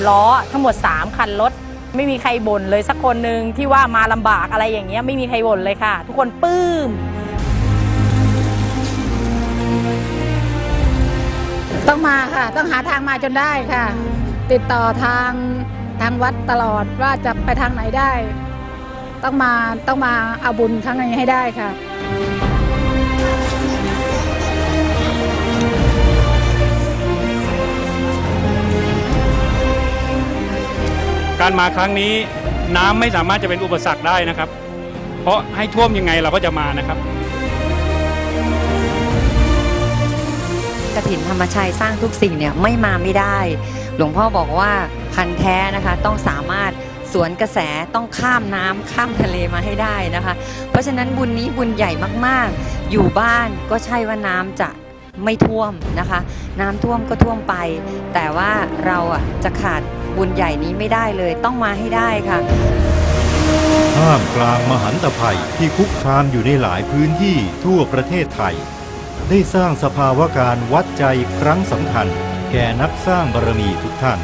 10 ล้อ ทั้งหมด 3 คันรถ ไม่มีใครบ่นเลยสักคนหนึ่งที่ว่ามาลำบากอะไรอย่างเงี้ยไม่มีใครบ่นเลยค่ะ ทุกคนปลื้มต้องมาค่ะ ต้องหาทางมาจนได้ค่ะ ติดต่อทางทางวัดตลอดว่าจะไปทางไหนได้ ต้องมาต้องมาเอาบุญครั้งนี้ให้ได้ค่ะ การมาครั้งนี้ น้ำไม่สามารถจะเป็นอุปสรรคได้นะครับ เพราะให้ท่วมยังไงเราก็จะมานะครับ กระถินธรรมชัยสร้างทุกสิ่งเนี่ยไม่มาไม่ได้ หลวงพ่อบอกว่าพันธุ์แท้นะคะต้องสามารถสวนกระแสต้องข้ามน้ำข้ามทะเลมาให้ได้นะคะ เพราะฉะนั้นบุญนี้บุญใหญ่มากๆ อยู่บ้านก็ใช่ว่าน้ำจะไม่ท่วมนะคะ น้ำท่วมก็ท่วมไป แต่ว่าเราอะจะขาด บุญใหญ่นี้ไม่ได้เลยต้องมาให้ได้ค่ะ ท่ามกลางมหันตภัยที่คุกคามอยู่ในหลายพื้นที่ทั่วประเทศไทย ได้สร้างสภาวะการวัดใจครั้งสำคัญ แก่นักสร้างบารมีทุกท่าน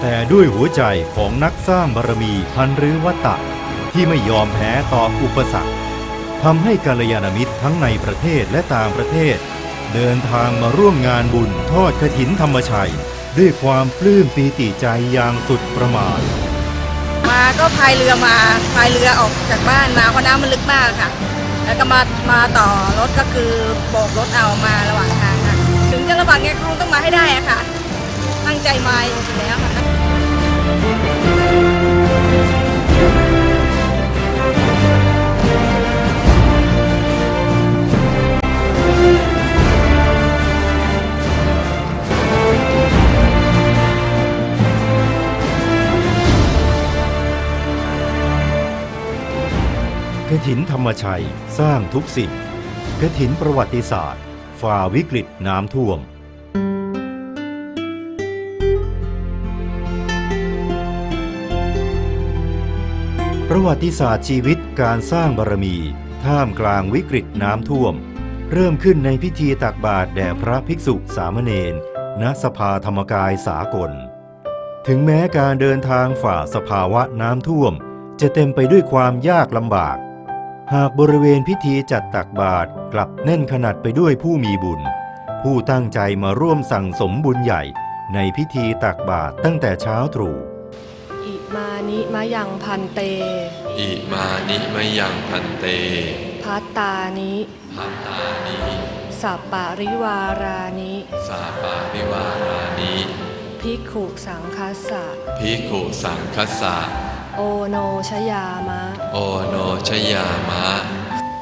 แต่ด้วยหัวใจของนักสร้างบารมีพันรือวัตตะ ที่ไม่ยอมแพ้ต่ออุปสรรคทำให้กัลยาณมิตรทั้งในประเทศและต่างประเทศ เดินทางมาร่วมงานบุญทอดกฐินธรรมชัย ด้วยความปลื้มปีติใจอย่างสุดประมาณ มาก็พายเรือมาพายเรือออกจากบ้านมาเพราะน้ำมันลึกมากค่ะ แล้วก็มามาต่อรถก็คือโบกรถเอามาระหว่างทางค่ะ ถึงจะระหว่างเงี้ยคงต้องมาให้ได้อะค่ะ ตั้งใจมาอยู่แล้วค่ะ ถินธรรมชัยสร้างทุกสิ่งกถินประวัติศาสตร์ ฝ่าวิกฤตน้ำท่วม ประวัติศาสตร์ชีวิตการสร้างบารมี ท่ามกลางวิกฤตน้ำท่วม เริ่มขึ้นในพิธีตักบาตรแด่พระภิกษุสามเณรณสภาธรรมกายสากล ถึงแม้การเดินทางฝ่าสภาวะน้ำท่วม จะเต็มไปด้วยความยากลำบาก หากบริเวณพิธีจัดตักบาตรกลับแน่นขนาดไปด้วยผู้มีบุญ ผู้ตั้งใจมาร่วมสั่งสมบุญใหญ่ในพิธีตักบาตรตั้งแต่เช้าตรู่อิมานิมะยังพันเต อิมานิมะยังพันเตพัตตานิพัตตานิสัปปะริวารานิสาปาริวารานิภิกขุสังคัสสะภิกขุสังคัสสะ โอโนชยามะ โอโนชยามะ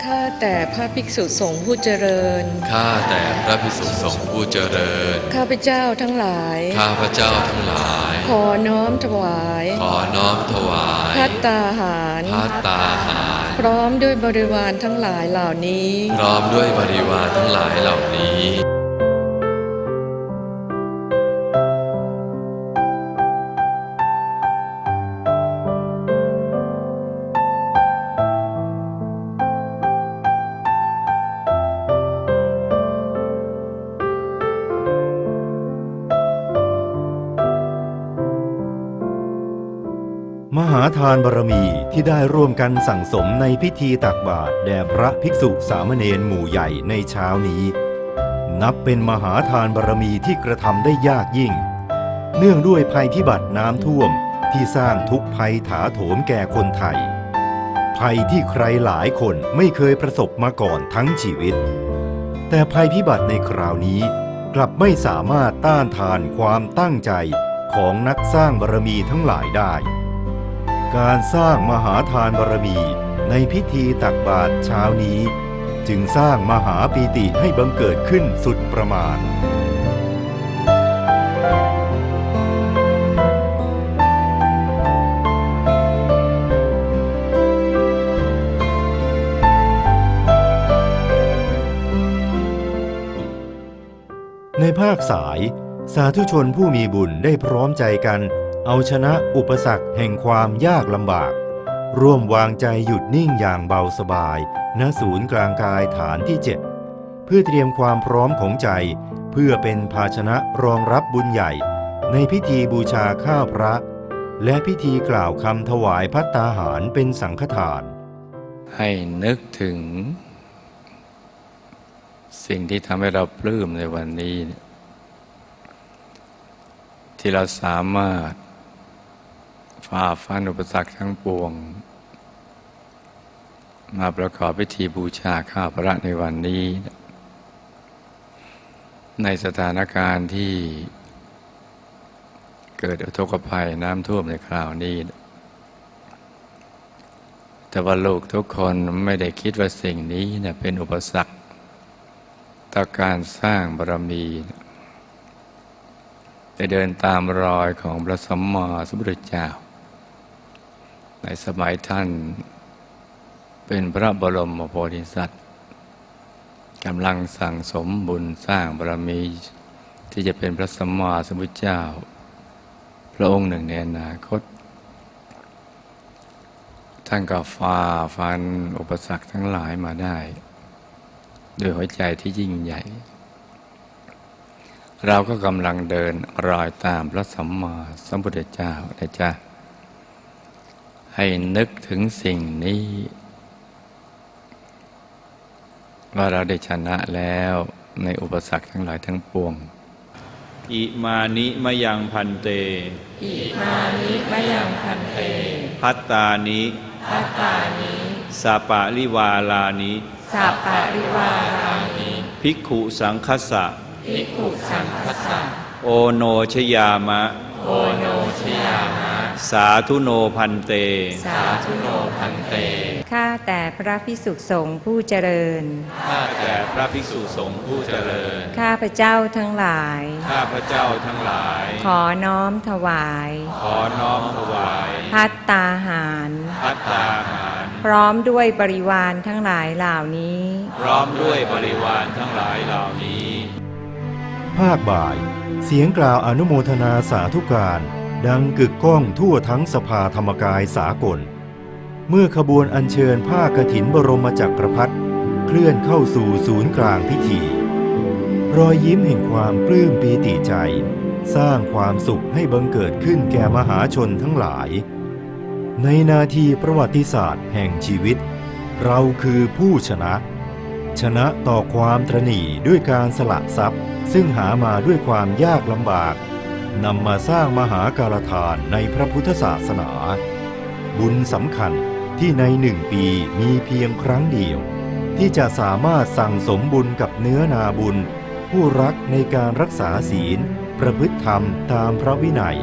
ข้าแต่พระภิกษุสงฆ์ผู้เจริญ ข้าแต่พระภิกษุสงฆ์ผู้เจริญ ข้าพเจ้าทั้งหลาย ข้าพระเจ้าทั้งหลาย ขอน้อมถวาย ขอน้อมถวายพัตตาหารพัตตาหาร พร้อมด้วยบริวารทั้งหลายเหล่านี้ พร้อมด้วยบริวารทั้งหลายเหล่านี้ ทานบารมีที่ได้ร่วมกันสั่งสมในพิธีตักบาตรแด่พระภิกษุสามเณรหมู่ใหญ่ในเช้านี้ นับเป็นมหาทานบารมีที่กระทำได้ยากยิ่ง เนื่องด้วยภัยพิบัติน้ำท่วมที่สร้างทุกภัยถาโถมแก่คนไทย ภัยที่ใครหลายคนไม่เคยประสบมาก่อนทั้งชีวิต แต่ภัยพิบัติในคราวนี้ กลับไม่สามารถต้านทานความตั้งใจของนักสร้างบารมีทั้งหลายได้ การสร้างมหาทานบารมีในพิธีตักบาตรเช้านี้ จึงสร้างมหาปีติให้บังเกิดขึ้นสุดประมาณในภาคสาย สาธุชนผู้มีบุญได้พร้อมใจกัน เอาชนะอุปสรรคแห่งความยากลำบาก ร่วมวางใจหยุดนิ่งอย่างเบาสบาย ณศูนย์กลางกายฐานที่ 7 เพื่อเตรียมความพร้อมของใจ เพื่อเป็นภาชนะรองรับบุญใหญ่ ในพิธีบูชาข้าวพระ และพิธีกล่าวคำถวายพัตตาหารเป็นสังฆทาน ให้นึกถึง สิ่งที่ทำให้เราปลื้มในวันนี้ ที่เราสามารถ ฝ่าฟันอุปสรรคทั้งปวง มาประกอบพิธีบูชาข้าพระในวันนี้ ในสถานการณ์ที่เกิดอุทกภัยน้ำท่วมในคราวนี้ แต่ว่าลูกทุกคนไม่ได้คิดว่าสิ่งนี้เนี่ยเป็นอุปสรรคต่อการสร้างบารมีได้เดินตามรอยของพระสัมมาสัมพุทธเจ้า ในสมัยท่าน เป็นพระบรมโพธิสัตว์กำลังสั่งสมบุญสร้างบารมี ที่จะเป็นพระสัมมาสัมพุทธเจ้า พระองค์หนึ่งในอนาคต ท่านก็ฝ่าฟันอุปสรรคทั้งหลายมาได้ ด้วยหัวใจที่ยิ่งใหญ่ เราก็กำลังเดินรอยตามพระสัมมาสัมพุทธเจ้านะจ๊ะ ให้นึกถึงสิ่งนี้ ว่าเราได้ชนะแล้วในอุปสรรคทั้งหลายทั้งปวง อิมานิมะยังพันเต อิมานิมะยังพันเต พัตตานิพัตตานิสาปะริวาลานิสัปปะริวารานิภิกขุสังคัสสะภิกขุสังฆสะโอโนชยามะ โอโนชยามะ สาธุโนพันเต สาธุโนพันเต ข้าแต่พระพิสุสงฆ์ผู้เจริญ ข้าแต่พระภิกษุสงฆ์ผู้เจริญ ข้าพระเจ้าทั้งหลาย ข้าพระเจ้าทั้งหลาย ขอน้อมถวาย ขอน้อมถวายพัตตาหาร พัตตาหาร พร้อมด้วยบริวารทั้งหลายเหล่านี้ พร้อมด้วยบริวารทั้งหลายเหล่านี้ ภาคบ่าย เสียงกล่าวอนุโมทนาสาธุการ ดังกึกก้องทั่วทั้งสภาธรรมกายสากล เมื่อขบวนอัญเชิญผ้ากฐินบรมจักรพรรดิเคลื่อนเข้าสู่ศูนย์กลางพิธี รอยยิ้มแห่งความปลื้มปีติใจ สร้างความสุขให้บังเกิดขึ้นแก่มหาชนทั้งหลาย ในนาทีประวัติศาสตร์แห่งชีวิต เราคือผู้ชนะ ชนะต่อความตรณีด้วยการสละทรัพย์ ซึ่งหามาด้วยความยากลำบาก นำมาสร้างมหาการทานในพระพุทธศาสนา บุญสำคัญที่ในหนึ่งปีมีเพียงครั้งเดียว ที่จะสามารถสั่งสมบุญกับเนื้อนาบุญ ผู้รักในการรักษาศีล ประพฤติธรรมตามพระวินัย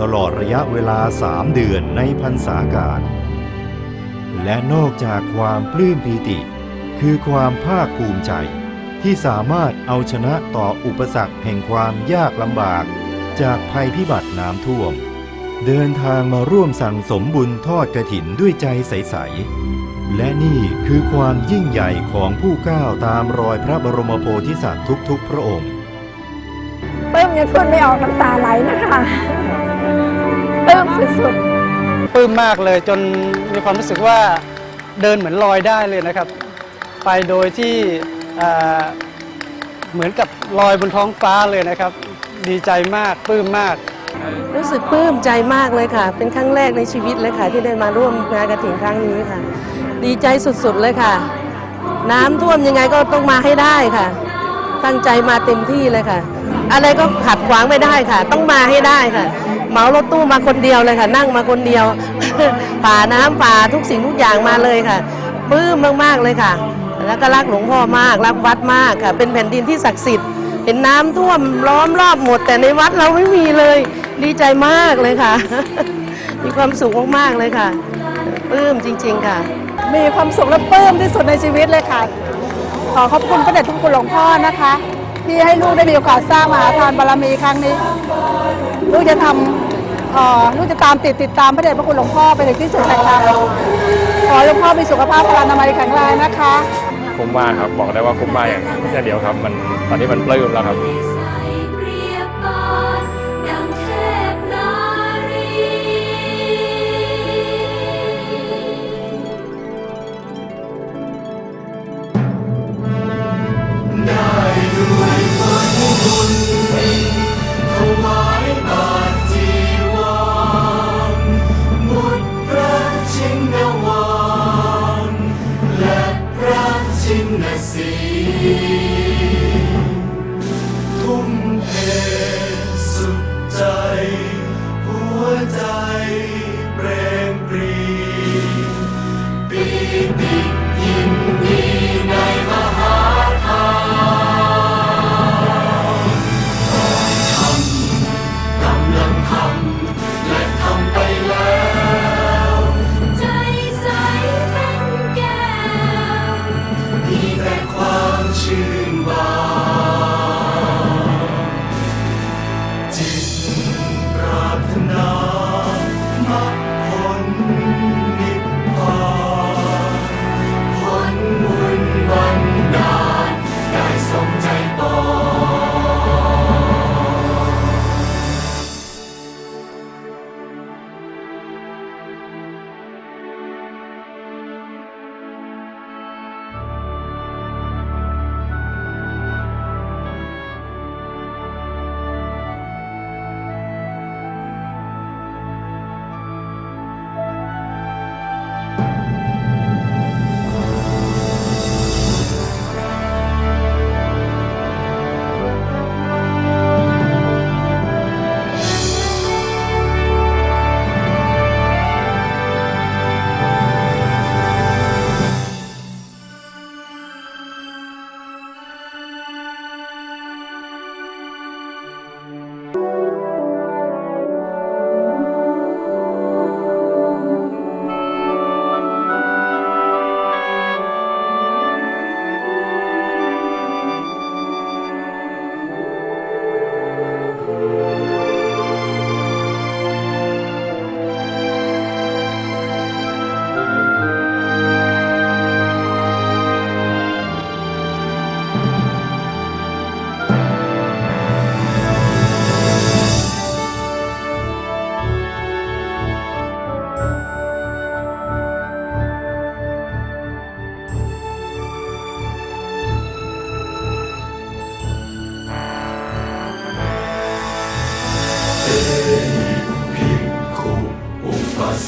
ตลอดระยะเวลาสามเดือนในพรรษาการ และนอกจากความปลื้มปีติ คือความภาคภูมิใจที่สามารถเอาชนะต่ออุปสรรคแห่งความยากลำบาก จากภัยพิบัติน้ำท่วม เดินทางมาร่วมสั่งสมบุญทอดกระถินด้วยใจใส ๆ และนี่คือความยิ่งใหญ่ของผู้ก้าวตามรอยพระบรมโพธิสัตว์ทุก ๆ พระองค์ปลื้มยังพูดไม่ออกน้ำตาไหลนะคะปลื้มสุดๆปลื้มมากเลยจนมีความรู้สึกว่าเดินเหมือนลอยได้เลยนะครับ ไปโดยที่เอ่อเหมือนกับลอยบนท้องฟ้าเลยนะครับ ดีใจมากปลื้มมาก รู้สึกปลื้มใจมากเลยค่ะ เป็นครั้งแรกในชีวิตเลยค่ะ ที่ได้มาร่วมงานกระถิ่นครั้งนี้ค่ะ ดีใจสุดๆเลยค่ะ น้ำท่วมยังไงก็ต้องมาให้ได้ค่ะ ตั้งใจมาเต็มที่เลยค่ะ อะไรก็ขัดขวางไม่ได้ค่ะ ต้องมาให้ได้ค่ะเหมารถตู้มาคนเดียวเลยค่ะ นั่งมาคนเดียวผ่าน้ำผ่าทุกสิ่งทุกอย่างมาเลยค่ะปลื้มมากๆเลยค่ะ แล้วก็รักหลวงพ่อมากรักวัดมากค่ะ เป็นแผ่นดินที่ศักดิ์สิทธิ์ เห็นน้ำท่วมล้อมรอบหมด แต่ในวัดเราไม่มีเลย ดีใจมากเลยค่ะ มีความสุขมากๆเลยค่ะปลื้มจริง ๆ ค่ะ มีความสุขและปลื้มที่สุดในชีวิตเลยค่ะ ขอขอบคุณพระเดชทุกคุณหลวงพ่อนะคะ ที่ให้ลูกได้มีโอกาสสร้างมหาทานบารมีครั้งนี้ ลูกจะทำลูกจะตามติดติดตามพระเดชพระคุณหลวงพ่อไปถึงที่สุดแห่งธรรมขอหลวงพ่อมีสุขภาพพลานามัยแข็งแรงนะคะ คุ้มมากครับ บอกได้ว่าคุ้มมากอย่างอย่างเดียวครับ มันตอนนี้มันปลื้มแล้วครับ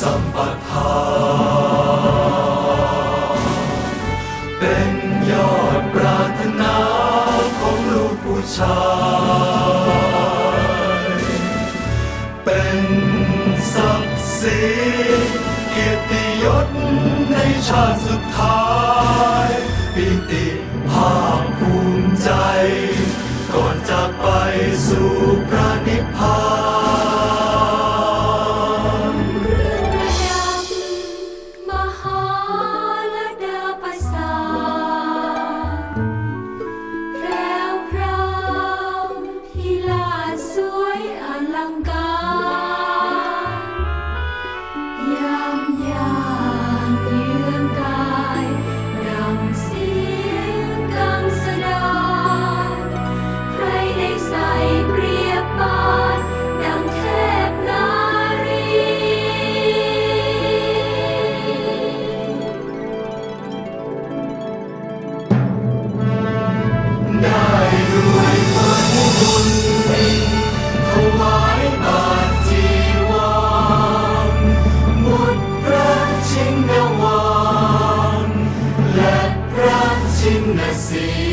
สัมปทานเป็นยอดปรารถนาของลูกผู้ชาย เป็นศักดิ์ศรีเกียรติยศในชาติสุดท้าย ปิติภาคภูมิใจ see.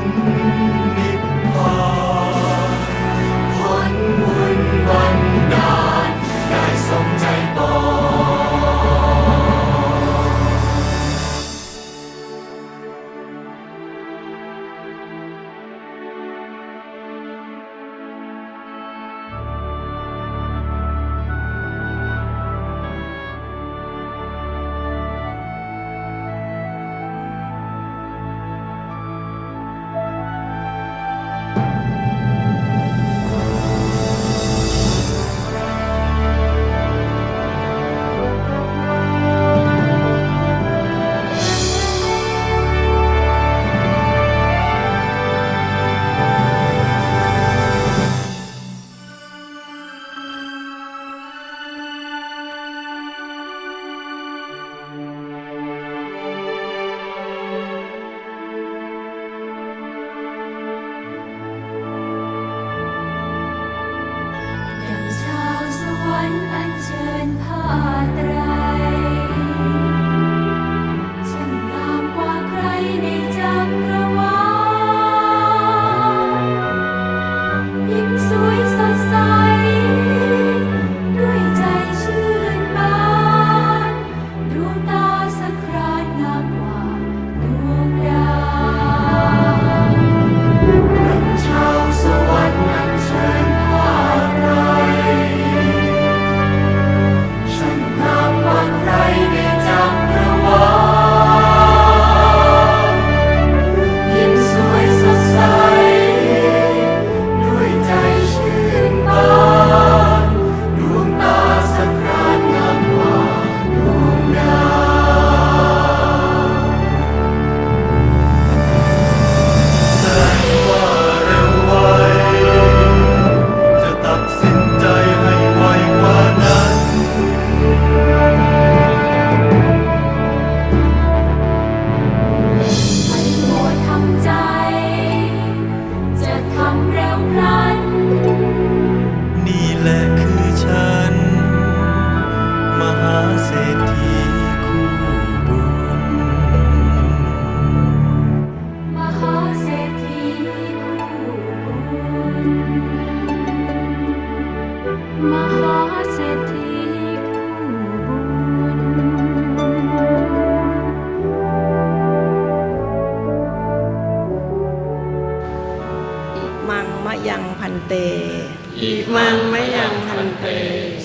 ん อิมังมะยังพันเต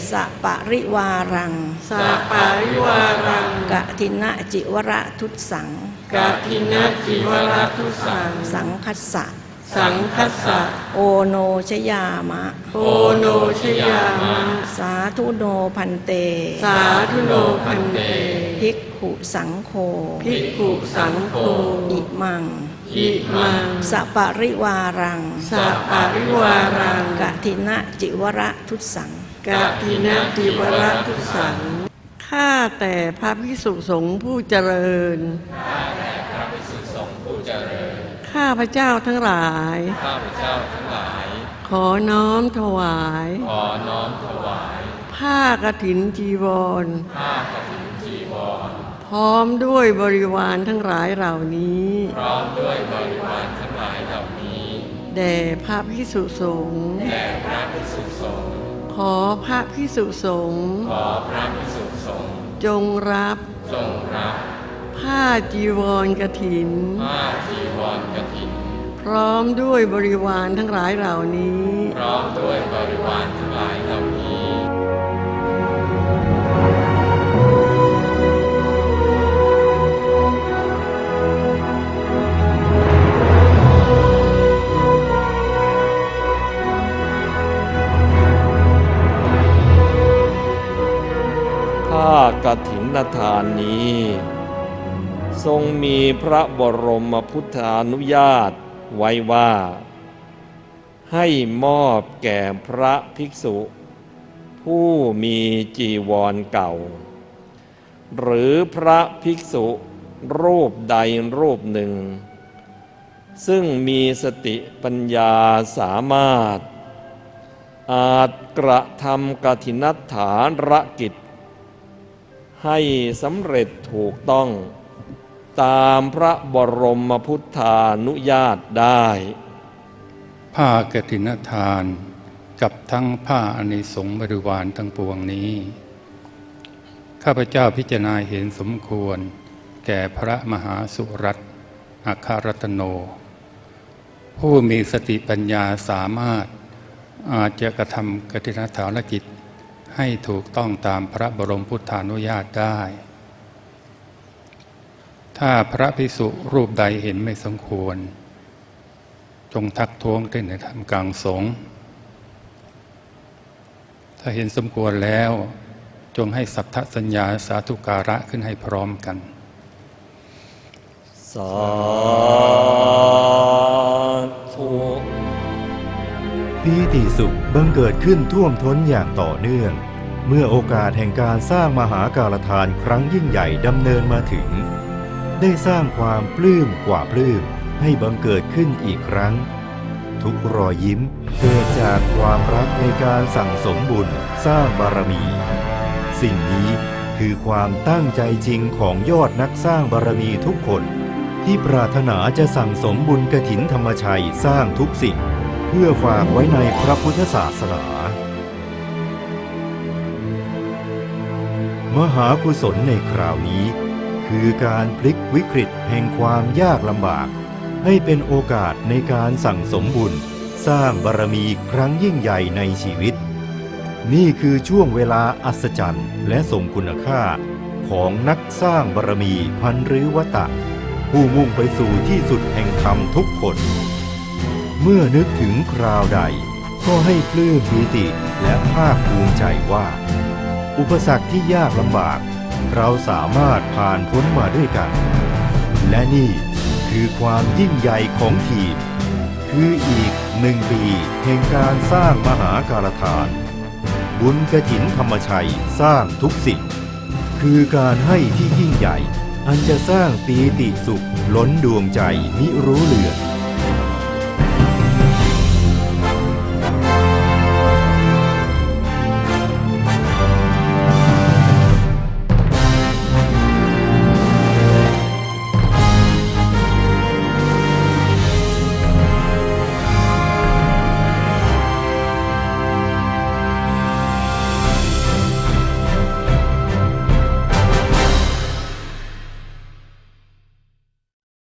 สะปะริวารัง สาปาริวารังกะทินะจิวระทุตสัง กาทินัสจิวราทุสัง สังคัสสะ สังคัสสะโอโนชยามะ โอโนชยามะ สาธุโนพันเต สาธุโนพันเต ภิกขุสังโฆภิกขุสังโฆอิมัง อิมังสะปะริวารังสาปาริวารังกะทินะจิวระทุตสังกาทินัสจิวราทุสังข้าแต่พระภิกษุสงฆ์ผู้เจริญ ข้าพระเจ้าทั้งหลาย ข้าพเจ้าทั้งหลาย ขอน้อมถวาย ขอน้อมถวาย ผ้ากฐินจีวรผ้ากฐินจีว รพร้อมด้วยบริวารทั้งหลายเหล่านี้ พร้อมด้วยบริวารทั้งหลายเหล่านี้แด่พระพิสุสงฆ์แด่พระภิกษุสงฆ์ขอพระพิสุสงฆ์ขอพระภิกษุสงฆ์จงรับจงรับผ้าจีวรกฐินผ้าจีวรกฐิน พร้อมด้วยบริวารทั้งหลายเหล่านี้ พร้อมด้วยบริวารทั้งหลายเหล่า มีพระบรมพุทธานุญาตไว้ว่า ให้มอบแก่พระภิกษุ ผู้มีจีวรเก่า หรือพระภิกษุรูปใดรูปหนึ่ง ซึ่งมีสติปัญญาสามารถ อาจกระทำกฐินัฐานกิจ ให้สำเร็จถูกต้อง ตามพระบรมพุทธานุญาตได้ ผ้ากฐินทานกับทั้งผ้าอเนสงบริวารทั้งปวงนี้ ข้าพเจ้าพิจารณาเห็นสมควร แก่พระมหาสุรัตน์อัครรัตโน ผู้มีสติปัญญาสามารถอาจจะกระทำกฐินฐานกิจให้ถูกต้องตามพระบรมพุทธานุญาตได้ ถ้าพระภิกษุรูปใดเห็นไม่สมควร จงทักท้วงได้ในธรรมกลางสงฆ์ถ้าเห็นสมควรแล้ว จงให้สัพทสัญญาสาธุการะขึ้นให้พร้อมกันสาธุปีติสุขบังเกิดขึ้นท่วมท้นอย่างต่อเนื่อง เมื่อโอกาสแห่งการสร้างมหาการทานครั้งยิ่งใหญ่ดำเนินมาถึง ได้สร้างความปลื้มกว่าปลื้มให้บังเกิดขึ้นอีกครั้ง ทุกรอยยิ้มเกิดจากความรักในการสั่งสมบุญสร้างบารมี สิ่งนี้คือความตั้งใจจริงของยอดนักสร้างบารมีทุกคน ที่ปรารถนาจะสั่งสมบุญกระถินธรรมชัยสร้างทุกสิ่ง เพื่อฝากไว้ในพระพุทธศาสนามหากุศลในคราวนี้ คือการพลิกวิกฤตแห่งความยากลำบาก ให้เป็นโอกาสในการสั่งสมบุญ สร้างบารมีครั้งยิ่งใหญ่ในชีวิต นี่คือช่วงเวลาอัศจรรย์และสมคุณค่า ของนักสร้างบารมีพันริวตะ ผู้มุ่งไปสู่ที่สุดแห่งธรรมทุกคน เมื่อนึกถึงคราวใด ก็ให้ปลื้มปีติและภาคภูมิใจว่า อุปสรรคที่ยากลำบาก เราสามารถผ่านพ้นมาด้วยกัน และนี่คือความยิ่งใหญ่ของทีม คืออีกหนึ่งปีแห่งการสร้างมหาการทาน บุญกระถินธรรมชัยสร้างทุกสิ่ง คือการให้ที่ยิ่งใหญ่ อันจะสร้างปีติสุขล้นดวงใจมิรู้เลือน